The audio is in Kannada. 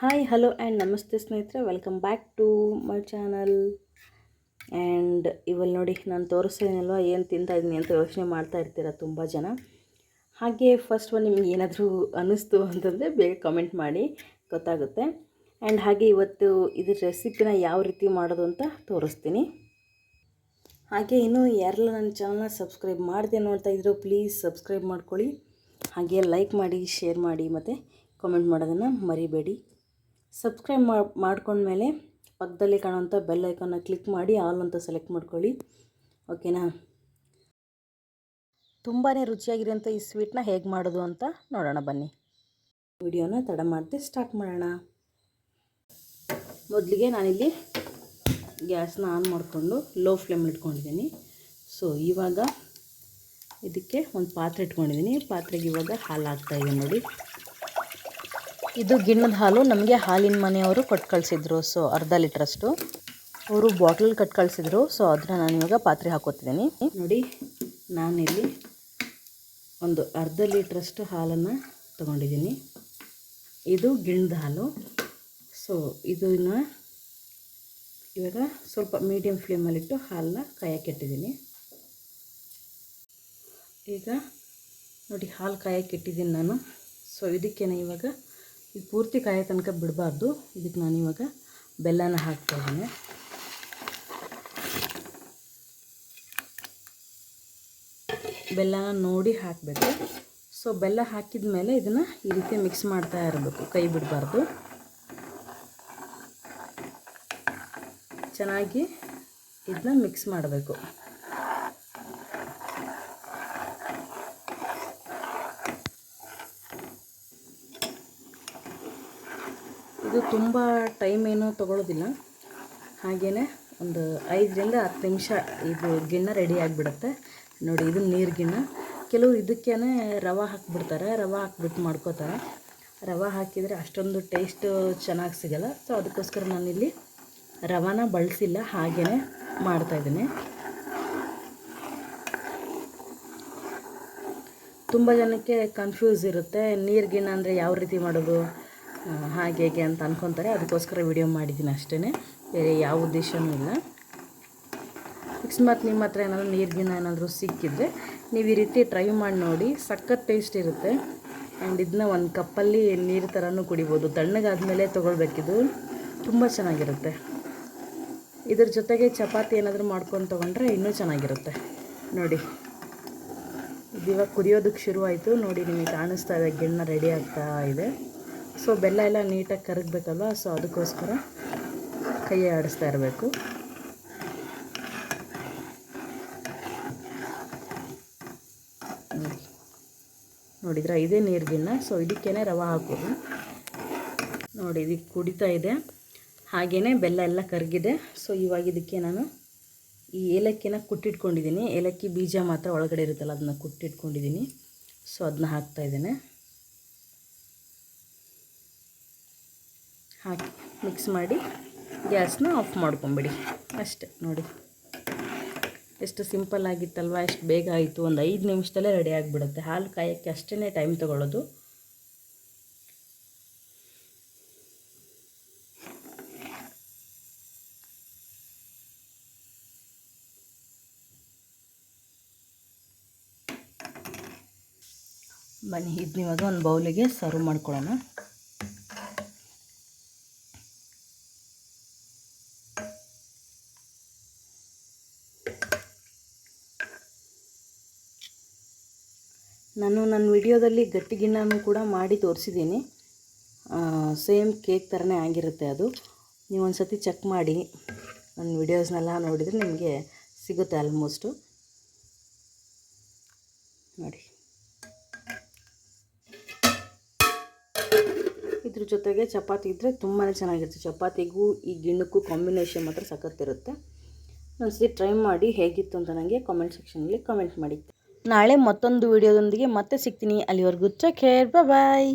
ಹಾಯ್ ಹಲೋ ಆ್ಯಂಡ್ ನಮಸ್ತೆ ಸ್ನೇಹಿತರೆ. Welcome back to my channel and ಇವಲ್ಲಿ ನೋಡಿ ನಾನು ತೋರಿಸ್ತೀನಲ್ವ ಏನು ತಿಂತಾ ಇದ್ದೀನಿ ಅಂತ ಯೋಚನೆ ಮಾಡ್ತಾ ಇರ್ತೀರ ತುಂಬ ಜನ. ಹಾಗೆ ಫಸ್ಟ್ ಒಂದು ನಿಮ್ಗೆ ಏನಾದರೂ ಅನ್ನಿಸ್ತು ಅಂತಂದರೆ ಬೇಗ ಕಮೆಂಟ್ ಮಾಡಿ, ಗೊತ್ತಾಗುತ್ತೆ. ಆ್ಯಂಡ್ ಹಾಗೆ ಇವತ್ತು ಇದ್ರ ರೆಸಿಪಿನ ಯಾವ ರೀತಿ ಮಾಡೋದು ಅಂತ ತೋರಿಸ್ತೀನಿ. ಹಾಗೆ ಇನ್ನೂ ಯಾರೆಲ್ಲ ನನ್ನ ಚಾನಲ್ನ ಸಬ್ಸ್ಕ್ರೈಬ್ ಮಾಡಿದೆ ನೋಡ್ತಾ ಇದ್ರು ಪ್ಲೀಸ್ ಸಬ್ಸ್ಕ್ರೈಬ್ ಮಾಡ್ಕೊಳ್ಳಿ. ಹಾಗೆ ಲೈಕ್ ಮಾಡಿ ಶೇರ್ ಮಾಡಿ ಮತ್ತು ಕಾಮೆಂಟ್ ಮಾಡೋದನ್ನು ಮರಿಬೇಡಿ. ಸಬ್ಸ್ಕ್ರೈಬ್ ಮಾಡ್ಕೊಂಡ್ಮೇಲೆ ಪಕ್ಕದಲ್ಲಿ ಕಾಣುವಂಥ ಬೆಲ್ ಐಕನ್ನ ಕ್ಲಿಕ್ ಮಾಡಿ ಆಲ್ ಅಂತ ಸೆಲೆಕ್ಟ್ ಮಾಡ್ಕೊಳ್ಳಿ. ಓಕೆನಾ? ತುಂಬಾ ರುಚಿಯಾಗಿರೋಂಥ ಈ ಸ್ವೀಟ್ನ ಹೇಗೆ ಮಾಡೋದು ಅಂತ ನೋಡೋಣ ಬನ್ನಿ. ವಿಡಿಯೋನ ತಡ ಮಾಡದೆ ಸ್ಟಾರ್ಟ್ ಮಾಡೋಣ. ಮೊದಲಿಗೆ ನಾನಿಲ್ಲಿ ಗ್ಯಾಸ್ನ ಆನ್ ಮಾಡಿಕೊಂಡು ಲೋ ಫ್ಲೇಮ್ ಇಟ್ಕೊಂಡಿದ್ದೀನಿ. ಸೊ, ಇವಾಗ ಇದಕ್ಕೆ ಒಂದು ಪಾತ್ರೆ ಇಟ್ಕೊಂಡಿದ್ದೀನಿ. ಪಾತ್ರೆಗೆ ಇವಾಗ ಹಾಲು ಹಾಕ್ತಾಯಿದ್ದೀನಿ ನೋಡಿ. ಇದು ಗಿಣ್ಣದ ಹಾಲು ನಮಗೆ ಹಾಲಿನ ಮನೆಯವರು ಕೊಟ್ಟು ಕಳಿಸಿದ್ರು ಸೊ ಅರ್ಧ ಲೀಟ್ರಷ್ಟು. ಅವರು ಬಾಟ್ಲ್ ಕಟ್ ಕಳಿಸಿದ್ರು ಸೊ ಅದನ್ನ ನಾನು ಇವಾಗ ಪಾತ್ರೆ ಹಾಕೋತಿದ್ದೀನಿ. ನೋಡಿ, ನಾನಿಲ್ಲಿ ಒಂದು ಅರ್ಧ ಲೀಟ್ರಷ್ಟು ಹಾಲನ್ನು ತೊಗೊಂಡಿದ್ದೀನಿ. ಇದು ಗಿಣ್ಣದ ಹಾಲು. ಸೊ ಇದನ್ನು ಇವಾಗ ಸ್ವಲ್ಪ ಮೀಡಿಯಮ್ ಫ್ಲೇಮಲ್ಲಿಟ್ಟು ಹಾಲನ್ನ ಕಾಯಕ್ಕೆ ಇಟ್ಟಿದ್ದೀನಿ. ಈಗ ನೋಡಿ, ಹಾಲು ಕಾಯಕ್ಕೆ ಇಟ್ಟಿದ್ದೀನಿ ನಾನು. ಸೊ ಇದಕ್ಕೇನೆ ಇವಾಗ ಇದು ಪೂರ್ತಿ ಕಾಯೋ ತನಕ ಬಿಡಬಾರ್ದು. ಇದಕ್ಕೆ ನಾನು ಇವಾಗ ಬೆಲ್ಲನ ಹಾಕ್ತಾಯಿದ್ದೀನಿ. ಬೆಲ್ಲನ ನೋಡಿ ಹಾಕಬೇಕು. ಸೊ, ಬೆಲ್ಲ ಹಾಕಿದ ಮೇಲೆ ಇದನ್ನು ಈ ರೀತಿ ಮಿಕ್ಸ್ ಮಾಡ್ತಾ ಇರಬೇಕು. ಕೈ ಬಿಡಬಾರ್ದು. ಚೆನ್ನಾಗಿ ಇದನ್ನ ಮಿಕ್ಸ್ ಮಾಡಬೇಕು. ಇದು ತುಂಬ ಟೈಮ್ ಏನೂ ತೊಗೊಳ್ಳೋದಿಲ್ಲ ಹಾಗೆಯೇ ಒಂದು ಐದರಿಂದ ಹತ್ತು ನಿಮಿಷ ಇದು ಗಿಣ್ಣ ರೆಡಿ ಆಗಿಬಿಡುತ್ತೆ. ನೋಡಿ, ಇದು ನೀರು ಗಿಣ್ಣ. ಕೆಲವು ಇದಕ್ಕೇ ರವೆ ಹಾಕ್ಬಿಡ್ತಾರೆ. ರವೆ ಹಾಕ್ಬಿಟ್ಟು ಮಾಡ್ಕೋತಾರೆ. ರವೆ ಹಾಕಿದರೆ ಅಷ್ಟೊಂದು ಟೇಸ್ಟು ಚೆನ್ನಾಗಿ ಸಿಗಲ್ಲ. ಸೊ ಅದಕ್ಕೋಸ್ಕರ ನಾನಿಲ್ಲಿ ರವಾನ ಬಳಸಿಲ್ಲ. ಹಾಗೇ ಮಾಡ್ತಾಯಿದ್ದೀನಿ ತುಂಬ ಜನಕ್ಕೆ ಕನ್ಫ್ಯೂಸ್ ಇರುತ್ತೆ. ನೀರು ಗಿಣ್ಣ ಅಂದರೆ ಯಾವ ರೀತಿ ಮಾಡೋದು? ಹಾಗೆ ಹೇಗೆ ಅಂತ ಅನ್ಕೊತಾರೆ. ಅದಕ್ಕೋಸ್ಕರ ವಿಡಿಯೋ ಮಾಡಿದ್ದೀನಿ ಅಷ್ಟೇ ಬೇರೆ ಯಾವ ಉದ್ದೇಶವೂ ಇಲ್ಲ. ಅಕಸ್ಮಾತ್ ನಿಮ್ಮ ಹತ್ರ ಏನಾದರೂ ನೀರಿಗಿನ ಏನಾದರೂ ಸಿಕ್ಕಿದ್ರೆ ನೀವು ಈ ರೀತಿ ಟ್ರೈ ಮಾಡಿ ನೋಡಿ. ಸಖತ್ ಟೇಸ್ಟ್ ಇರುತ್ತೆ. ಆ್ಯಂಡ್ ಇದನ್ನ ಒಂದು ಕಪ್ಪಲ್ಲಿ ನೀರು ಥರನೂ ಕುಡಿಬೋದು. ತಣ್ಣಗಾದ್ಮೇಲೆ ತೊಗೊಳ್ಬೇಕಿದು ತುಂಬ ಚೆನ್ನಾಗಿರುತ್ತೆ. ಇದ್ರ ಜೊತೆಗೆ ಚಪಾತಿ ಏನಾದರೂ ಮಾಡ್ಕೊಂಡು ತೊಗೊಂಡ್ರೆ ಇನ್ನೂ ಚೆನ್ನಾಗಿರುತ್ತೆ. ನೋಡಿ. ಇದು ಇವಾಗ ಕುದಿಯೋದಕ್ಕೆ ಶುರುವಾಯಿತು. ನೋಡಿ ನಿಮಗೆ ಕಾಣಿಸ್ತಾ ಇದೆ. ಗಿಣ್ಣ ರೆಡಿ ಆಗ್ತಾ ಇದೆ. ಸೊ ಬೆಲ್ಲ ಎಲ್ಲ ನೀಟಾಗಿ ಕರಗಬೇಕಲ್ವ? ಸೊ ಅದಕ್ಕೋಸ್ಕರ ಕೈ ಆಡಿಸ್ತಾ ಇರಬೇಕು. ನೋಡಿ. ನೋಡಿದ್ರೆ? ಇದೇ ನೀರ್ಗಿನ್ನ. ಸೊ ಇದಕ್ಕೇ ರವೆ ಹಾಕೋದು. ನೋಡಿ ಇದಕ್ಕೆ ಕುಡಿತಾ ಇದೆ. ಹಾಗೆಯೇ ಬೆಲ್ಲ ಎಲ್ಲ ಕರಗಿದೆ. ಸೊ ಇವಾಗ ಇದಕ್ಕೆ ನಾನು ಈ ಏಲಕ್ಕಿನ ಕುಟ್ಟಿಟ್ಕೊಂಡಿದ್ದೀನಿ. ಏಲಕ್ಕಿ ಬೀಜ ಮಾತ್ರ ಒಳಗಡೆ ಇರುತ್ತಲ್ಲ, ಅದನ್ನ ಕುಟ್ಟಿಟ್ಕೊಂಡಿದ್ದೀನಿ. ಸೊ ಅದನ್ನ ಹಾಕ್ತಾಯಿದ್ದೇನೆ ಹಾಕಿ ಮಿಕ್ಸ್ ಮಾಡಿ ಗ್ಯಾಸ್ನ ಆಫ್ ಮಾಡ್ಕೊಂಬಿಡಿ. ಅಷ್ಟೆ, ನೋಡಿ. ಎಷ್ಟು ಸಿಂಪಲ್ ಆಗಿತ್ತಲ್ವ, ಎಷ್ಟು ಬೇಗ ಆಯಿತು. ಒಂದು ಐದು ನಿಮಿಷದಲ್ಲೇ ರೆಡಿ ಆಗಿಬಿಡುತ್ತೆ. ಹಾಲು ಕಾಯೋಕ್ಕೆ ಅಷ್ಟೇ ಟೈಮ್ ತೊಗೊಳ್ಳೋದು. ಬನ್ನಿ ಇದನ್ನ ಒಂದು ಬೌಲಿಗೆ ಸರ್ವ್ ಮಾಡ್ಕೊಳ್ಳೋಣ. ನಾನು ನನ್ನ ವಿಡಿಯೋದಲ್ಲಿ ಗಟ್ಟಿ ಗಿಣ್ಣನೂ ಕೂಡ ಮಾಡಿ ತೋರಿಸಿದ್ದೀನಿ. ಸೇಮ್ ಕೇಕ್ ಥರನೇ ಆಗಿರುತ್ತೆ ಅದು. ನೀವು ಒಂದು ಸತಿ ಚೆಕ್ ಮಾಡಿ. ನನ್ನ ವಿಡಿಯೋಸ್ನೆಲ್ಲ ನೋಡಿದರೆ ನಿಮಗೆ ಸಿಗುತ್ತೆ ಆಲ್ಮೋಸ್ಟು. ನೋಡಿ. ಇದ್ರ ಜೊತೆಗೆ ಚಪಾತಿ ಇದ್ದರೆ ತುಂಬಾ ಚೆನ್ನಾಗಿರುತ್ತೆ. ಚಪಾತಿಗೂ ಈ ಗಿಣ್ಣಕ್ಕೂ ಕಾಂಬಿನೇಷನ್ ಮಾತ್ರ ಸಖತ್ತಿರುತ್ತೆ ಒಂದ್ಸತಿ ಟ್ರೈ ಮಾಡಿ ಹೇಗಿತ್ತು ಅಂತ ನನಗೆ ಕಾಮೆಂಟ್ ಸೆಕ್ಷನಲ್ಲಿ ಕಾಮೆಂಟ್ ಮಾಡಿ. ನಾಳೆ ಮತ್ತೊಂದು ವಿಡಿಯೋದೊಂದಿಗೆ ಮತ್ತೆ ಸಿಗ್ತೀನಿ. ಅಲ್ಲಿವರೆಗೂ ಟೇಕ್ ಕೇರ್ ಬಾಯ್